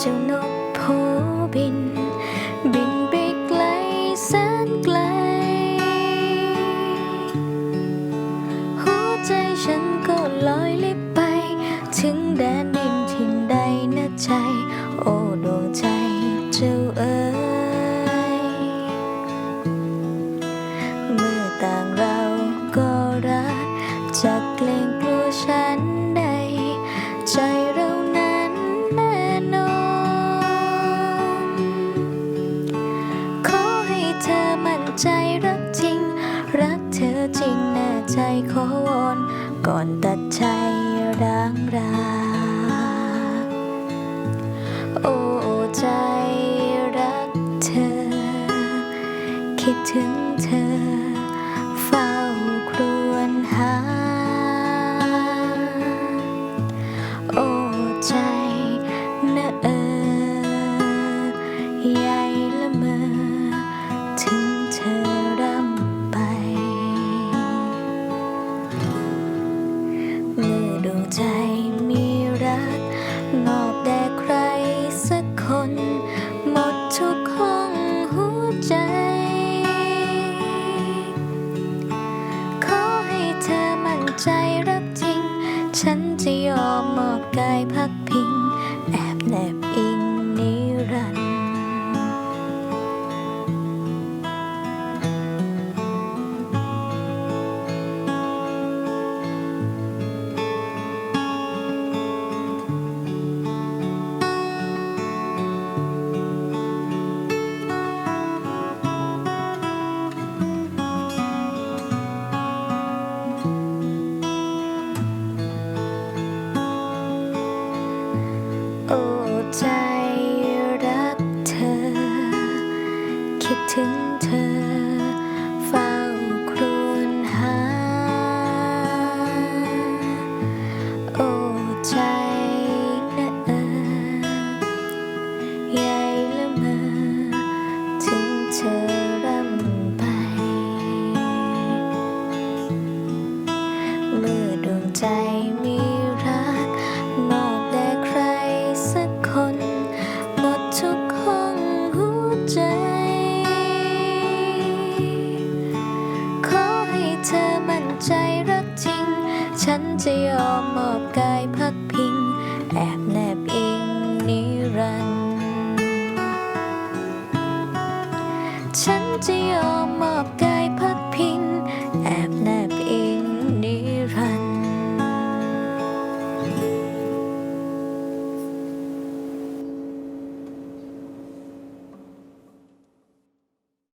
เจ้านกโพบิน บินไปไกลแสนไกล หัวใจฉันก็ลอยลิบไป ถึงแดนดินถิ่นใดนะใจ ใจขอวอนก่อนตัดใจร้างราโอ้ใจรักเธอ คิดถึงเธอ เฝ้าครวญหา โอ้ใจนะเออใหญ่ ใจมีรักมอบแด่ใครสักคน คิดถึงเธอ เฝ้าครวญหา โอ้ใจนะเออใหญ่ละเมอถึงเธอร่ำไป เมื่อดวงใจ จะยอมมอบกัน